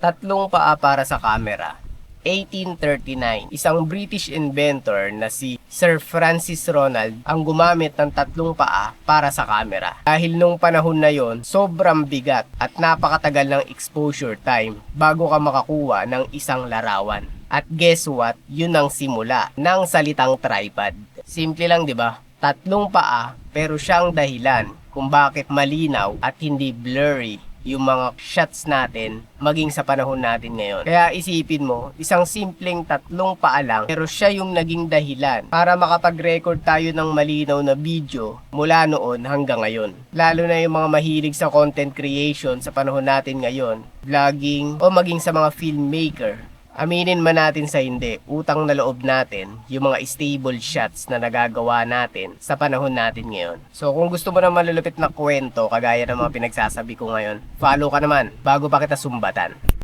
Tatlong paa para sa camera. 1839, isang British inventor na si Sir Francis Ronald ang gumamit ng tatlong paa para sa camera. Dahil nung panahon na yon, sobrang bigat at napakatagal ng exposure time bago ka makakuha ng isang larawan. At guess what? Yun ang simula ng salitang tripod. Simple lang 'di ba? Tatlong paa pero siyang dahilan kung bakit malinaw at hindi blurry yung mga shots natin maging sa panahon natin ngayon. Kaya isipin mo, isang simpleng tatlong paa lang pero siya yung naging dahilan para makapag-record tayo ng malinaw na video mula noon hanggang ngayon. Lalo na yung mga mahilig sa content creation sa panahon natin ngayon, vlogging o maging sa mga filmmaker. Aminin man natin sa hindi, utang na loob natin yung mga stable shots na nagagawa natin sa panahon natin ngayon. So kung gusto mo na malulupit na kwento kagaya ng mga pinagsasabi ko ngayon, follow ka naman bago pa kita sumbatan.